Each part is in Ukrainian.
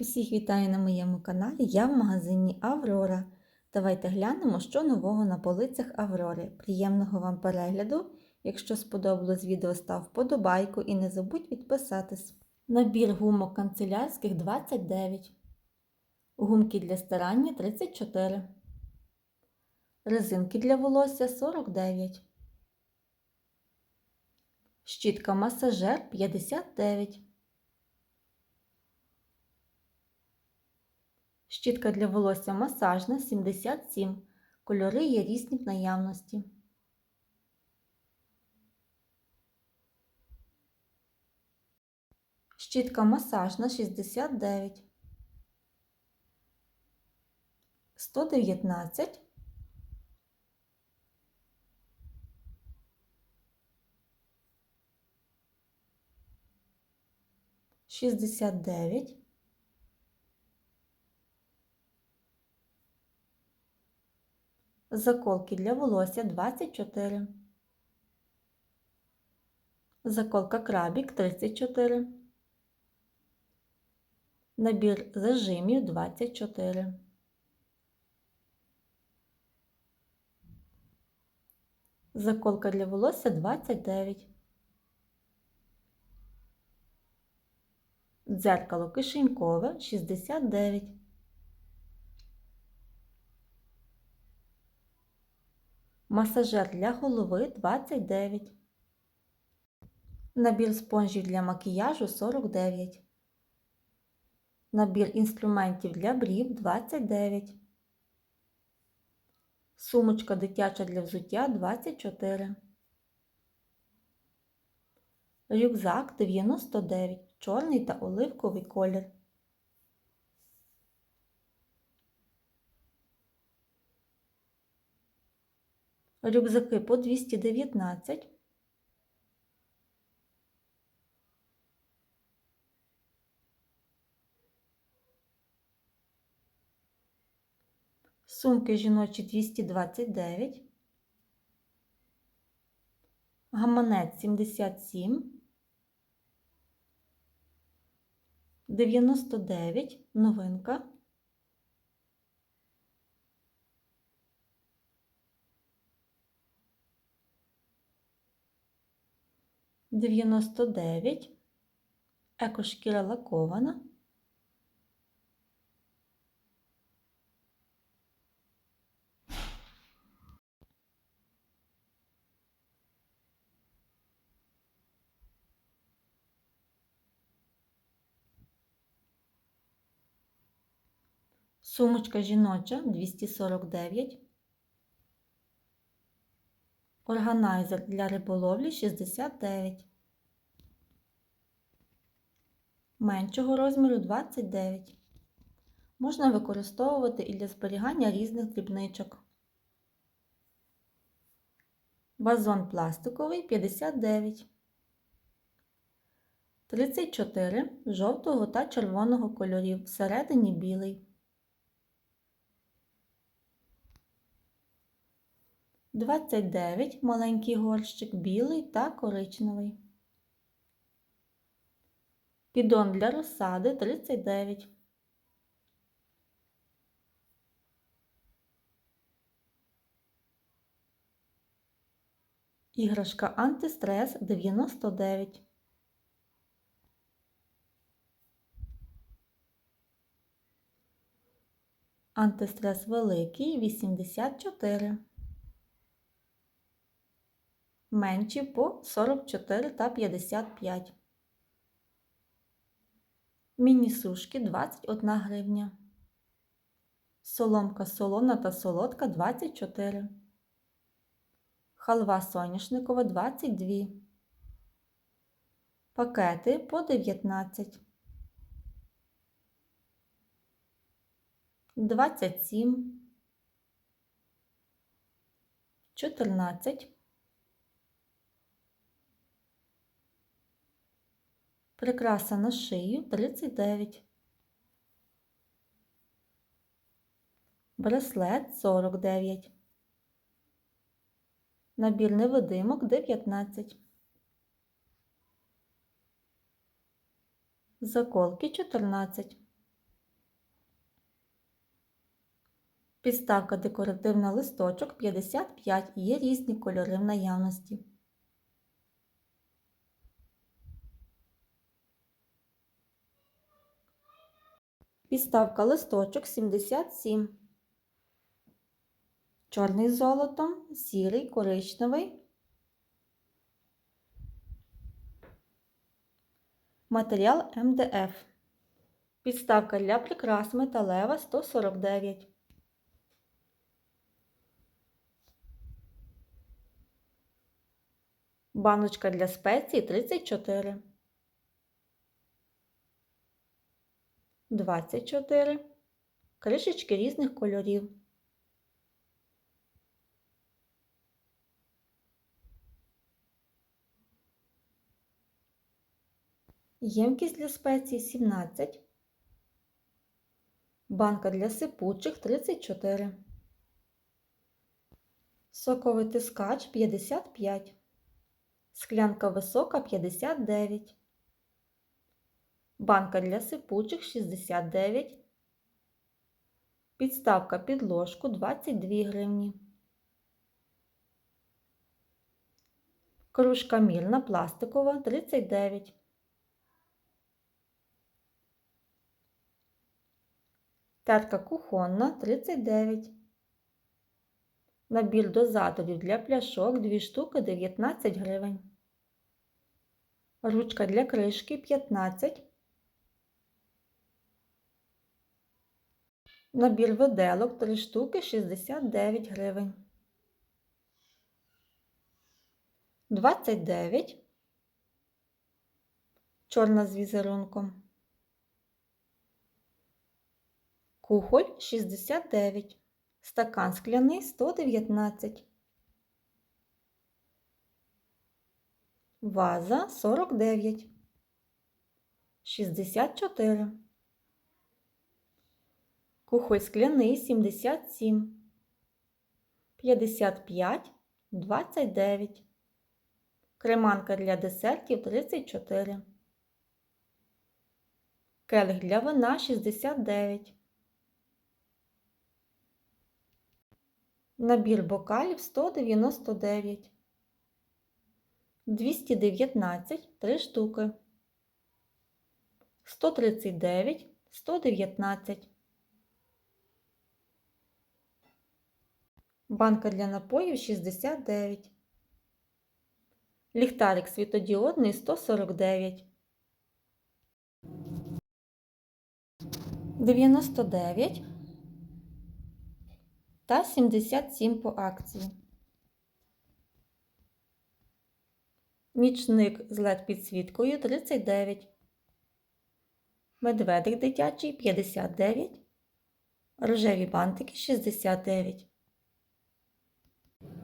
Усіх вітаю на моєму каналі. Я в магазині Аврора. Давайте глянемо, що нового на полицях Аврори. Приємного вам перегляду! Якщо сподобалось відео, став вподобайку і не забудь підписатись. Набір гумок канцелярських 29. Гумки для старання 34. Резинки для волосся 49. Щітка масажер 59. Щітка для волосся масажна 77. Кольори є різні в наявності. Щітка масажна 69. 119. 69. Заколки для волосся 24. Заколка крабік 34. Набір зажимів 24. Заколка для волосся 29. Дзеркало кишенькове 69. Масажер для голови 29. Набір спонжів для макіяжу 49. Набір інструментів для брів 29. Сумочка дитяча для взуття 24. Рюкзак 99. Чорний та оливковий колір. Рюкзаки по 219. Сумки жіночі 229. Гаманець 77. 99. Новинка. Дев'яносто дев'ять. Екошкіра лакована. Сумочка жіноча 249. Органайзер для риболовлі 69. Меншого розміру 29. Можна використовувати і для зберігання різних дрібничок. Вазон пластиковий 59. 34 жовтого та червоного кольорів, всередині білий. 29 маленький горщик білий та коричневий. Підон для розсади 39. Іграшка антистрес 99. Антистрес великий 84 менші по 44 та 55. Міні-сушки 21 гривня. Соломка солона та солодка 24. Халва соняшникова 22. Пакети по 19. 27. 14. Прикраса на шию 39. Браслет 49. Набір невидимок 19. Заколки 14. Підставка декоративна листочок 55. Є різні кольори в наявності. Підставка листочок 77. Чорний золотом, сірий, коричневий. Матеріал МДФ. Підставка для прикрас металева 149. Баночка для спецій 34. 24. Кришечки різних кольорів. Ємкість для спецій 17. Банка для сипучих 34. Соковий тискач 55. Склянка висока 59. Банка для сипучих 69. Підставка під ложку 22 гривні. Кружка мірна пластикова 39. Терка кухонна 39. Набір дозаторів для пляшок 2 штуки 19 гривень. Ручка для кришки 15. Набір виделок 3 штуки 69 гривень. 29. Чорна з візерунком. Кухоль 69. Стакан скляний 119. Ваза 49. 64. Кухоль скляний 77. 55. 29. Креманка для десертів 34. Келих для вина 69. Набір бокалів 199. 219 3 штуки. 139 119. Банка для напоїв 69. Ліхтарик світодіодний 149. 99 та 77 по акції. Нічник з led підсвіткою 39. Медведик дитячий 59. Рожеві бантики 69.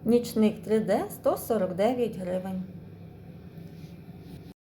Нічник 3D 149 гривень.